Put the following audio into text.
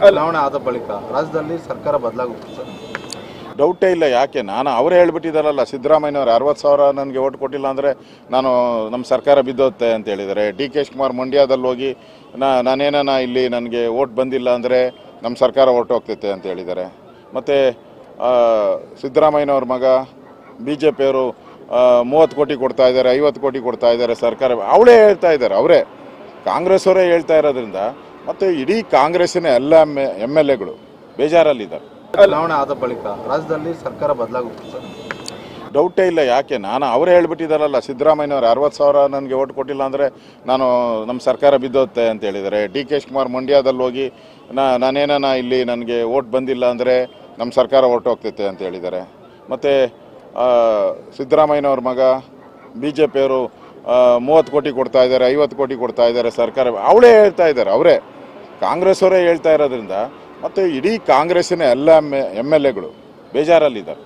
ಚುನಾವಣೆ ಆದ ಬಳಿಕ ರಾಜ್ಯದಲ್ಲಿ ಸರ್ಕಾರ ಬದಲಾಗುತ್ತೆ ಡೌಟೇ ಇಲ್ಲ, ಯಾಕೆ? ನಾನು ಅವರೇ ಹೇಳ್ಬಿಟ್ಟಿದ್ದಾರಲ್ಲ ಸಿದ್ದರಾಮಯ್ಯವ್ರು ಅರವತ್ತು ಸಾವಿರ ನನಗೆ ಓಟ್ ಕೊಟ್ಟಿಲ್ಲ ಅಂದರೆ ನಾನು ನಮ್ಮ ಸರ್ಕಾರ ಬಿದ್ದೋತ್ತೆ ಅಂತ ಹೇಳಿದ್ದಾರೆ. ಡಿ ಕೆ ಶಿವಕುಮಾರ್ ಮಂಡ್ಯದಲ್ಲಿ ಹೋಗಿ ನಾ ನಾನೇನ ಇಲ್ಲಿ ನನಗೆ ಓಟ್ ಬಂದಿಲ್ಲ ಅಂದರೆ ನಮ್ಮ ಸರ್ಕಾರ ಓಟ್ ಹೋಗ್ತೈತೆ ಅಂತ ಹೇಳಿದ್ದಾರೆ. ಮತ್ತು ಸಿದ್ದರಾಮಯ್ಯನವ್ರ ಮಗ ಬಿ ಜೆ ಪಿಯವರು ಮೂವತ್ತು ಕೋಟಿ ಕೊಡ್ತಾ ಇದ್ದಾರೆ, ಐವತ್ತು ಕೋಟಿ ಕೊಡ್ತಾ ಇದ್ದಾರೆ ಸರ್ಕಾರ. ಅವಳೇ ಹೇಳ್ತಾ ಇದ್ದಾರೆ, ಅವರೇ. ಕಾಂಗ್ರೆಸ್ ಅವರೇ ಹೇಳ್ತಾ ಇರೋದ್ರಿಂದ ಮತ್ತು ಇಡೀ ಕಾಂಗ್ರೆಸ್ಸಿನ ಎಲ್ಲ ಎಂ ಎಂ ಎಲ್ ಎಗಳು ಬೇಜಾರಲ್ಲಿದ್ದಾರೆ. ಚುನಾವಣೆ ಆದ ಬಳಿಕ ರಾಜ್ಯದಲ್ಲಿ ಸರ್ಕಾರ ಬದಲಾಗುತ್ತೆ ಸರ್. ಡೌಟೇ ಇಲ್ಲ ಯಾಕೆ? ನಾನು ಅವರೇ ಹೇಳ್ಬಿಟ್ಟಿದ್ದಾರಲ್ಲ ಸಿದ್ದರಾಮಯ್ಯವ್ರು ಅರವತ್ತು ಸಾವಿರ ನನಗೆ ಓಟ್ ಕೊಟ್ಟಿಲ್ಲ ಅಂದರೆ ನಾನು ನಮ್ಮ ಸರ್ಕಾರ ಬಿದ್ದೋತ್ತೆ ಅಂತ ಹೇಳಿದ್ದಾರೆ. ಡಿ ಕೆ ಶಿವಕುಮಾರ್ ಮಂಡ್ಯದಲ್ಲಿ ಹೋಗಿ ನಾ ನಾನೇನ ಇಲ್ಲಿ ನನಗೆ ಓಟ್ ಬಂದಿಲ್ಲ ಅಂದರೆ ನಮ್ಮ ಸರ್ಕಾರ ಓಟ್ ಹೋಗ್ತೈತೆ ಅಂತ ಹೇಳಿದ್ದಾರೆ. ಮತ್ತು ಸಿದ್ದರಾಮಯ್ಯನವ್ರ ಮಗ ಬಿ ಜೆ ಪಿಯವರು ಮೂವತ್ತು ಕೋಟಿ ಕೊಡ್ತಾ ಇದ್ದಾರೆ ಐವತ್ತು ಕೋಟಿ ಕೊಡ್ತಾ ಇದ್ದಾರೆ ಸರ್ಕಾರ. ಅವಳೇ ಹೇಳ್ತಾ ಇದ್ದಾರೆ ಅವರೇ. ಕಾಂಗ್ರೆಸ್ ಅವರೇ ಹೇಳ್ತಾ ಇರೋದ್ರಿಂದ ಮತ್ತು ಇಡೀ ಕಾಂಗ್ರೆಸ್ಸಿನ ಎಲ್ಲ ಎಂ ಎಲ್ ಎಗಳು ಬೇಜಾರಲ್ಲಿದ್ದಾರೆ.